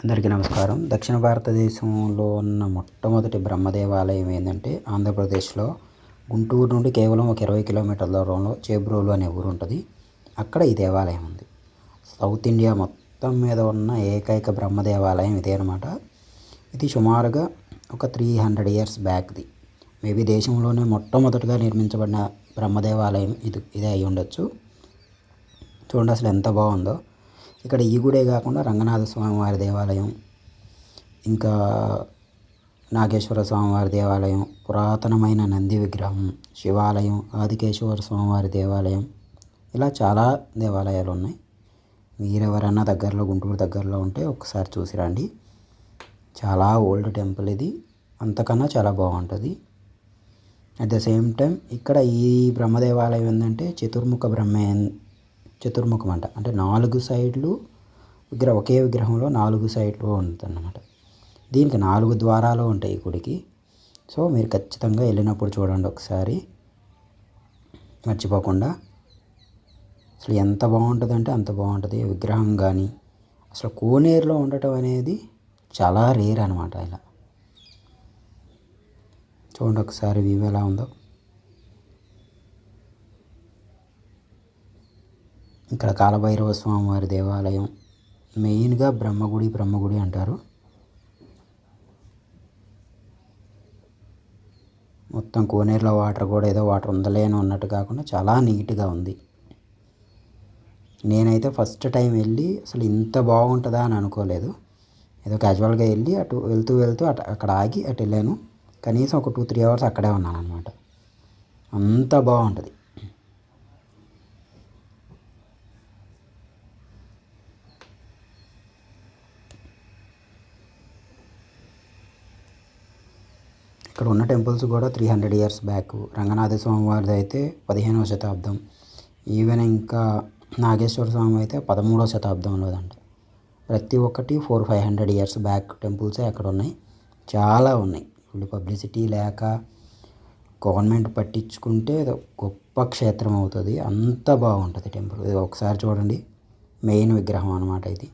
అందరికీ నమస్కారం. దక్షిణ భారతదేశంలో ఉన్న మొట్టమొదటి బ్రహ్మ దేవాలయం ఏంటంటే ఆంధ్రప్రదేశ్లో గుంటూరు నుండి కేవలం ఒక ఇరవై కిలోమీటర్ల దూరంలో చేబ్రోలు అనే ఊరు ఉంటుంది. అక్కడ ఈ దేవాలయం ఉంది. సౌత్ ఇండియా మొత్తం మీద ఉన్న ఏకైక బ్రహ్మ దేవాలయం ఇదే అనమాట ఇది సుమారుగా ఒక త్రీ హండ్రెడ్ ఇయర్స్ బ్యాక్ది మేబీ దేశంలోనే మొట్టమొదటిగా నిర్మించబడిన బ్రహ్మ దేవాలయం ఇది ఇదే అయి ఉండొచ్చు చూడండి అసలు ఎంత బాగుందో. ఇక్కడ ఈ గుడే కాకుండా రంగనాథ స్వామి వారి దేవాలయం ఇంకా నాగేశ్వర స్వామివారి దేవాలయం పురాతనమైన నంది విగ్రహం శివాలయం ఆదికేశ్వర స్వామివారి దేవాలయం ఇలా చాలా దేవాలయాలు ఉన్నాయి. మీరెవరన్నా దగ్గరలో గుంటూరు దగ్గరలో ఉంటే ఒకసారి చూసి రండి. చాలా ఓల్డ్ టెంపుల్ ఇది. అంతకన్నా చాలా బాగుంటుంది. అట్ ద సేమ్ టైం ఇక్కడ ఈ బ్రహ్మదేవాలయం ఏంటంటే చతుర్ముఖ బ్రహ్మ చతుర్ముఖం అంట అంటే నాలుగు సైడ్లు విగ్రహం ఒకే విగ్రహంలో నాలుగు సైడ్లు ఉంటుందన్నమాట. దీనికి నాలుగు ద్వారాలు ఉంటాయి ఈ గుడికి. సో మీరు ఖచ్చితంగా వెళ్ళినప్పుడు చూడండి ఒకసారి. మర్చిపోకుండా. అసలు ఎంత బాగుంటుందంటే అంత బాగుంటుంది. విగ్రహం కానీ అసలు కోనేరులో ఉండటం అనేది చాలా రేర్ అనమాట ఇలా. చూడండి ఒకసారి వ్యూ ఎలా ఉందో. ఇక్కడ కాలభైరవ స్వామి వారి దేవాలయం మెయిన్గా బ్రహ్మగుడి బ్రహ్మగుడి అంటారు. మొత్తం కోనేరులో వాటర్ కూడా ఏదో వాటర్ ఉందలే అని ఉన్నట్టు కాకుండా చాలా నీట్గా ఉంది. నేనైతే ఫస్ట్ టైం వెళ్ళి అసలు ఇంత బాగుంటుందా అని అనుకోలేదు. ఏదో క్యాజువల్గా వెళ్ళి అటు వెళ్తూ వెళ్తూ అటు అక్కడ ఆగి అటు వెళ్ళాను. కనీసం ఒక టూ త్రీ అవర్స్ అక్కడే ఉన్నాను అనమాట అంత బాగుంటుంది. ఇక్కడ ఉన్న టెంపుల్స్ కూడా three hundred years back Ranganatha Swami వారిది అయితే పదిహేనవ శతాబ్దం. ఈవెన్ ఇంకా నాగేశ్వర స్వామి అయితే పదమూడవ శతాబ్దంలోదంట. ప్రతి ఒక్కటి four five hundred years back టెంపుల్సే అక్కడ ఉన్నాయి. చాలా ఉన్నాయి. ఇప్పుడు పబ్లిసిటీ లేక గవర్నమెంట్ పట్టించుకుంటే గొప్ప క్షేత్రం అవుతుంది. అంత బాగుంటుంది టెంపుల్. ఇది ఒకసారి చూడండి. మెయిన్ విగ్రహం అనమాట ఇది.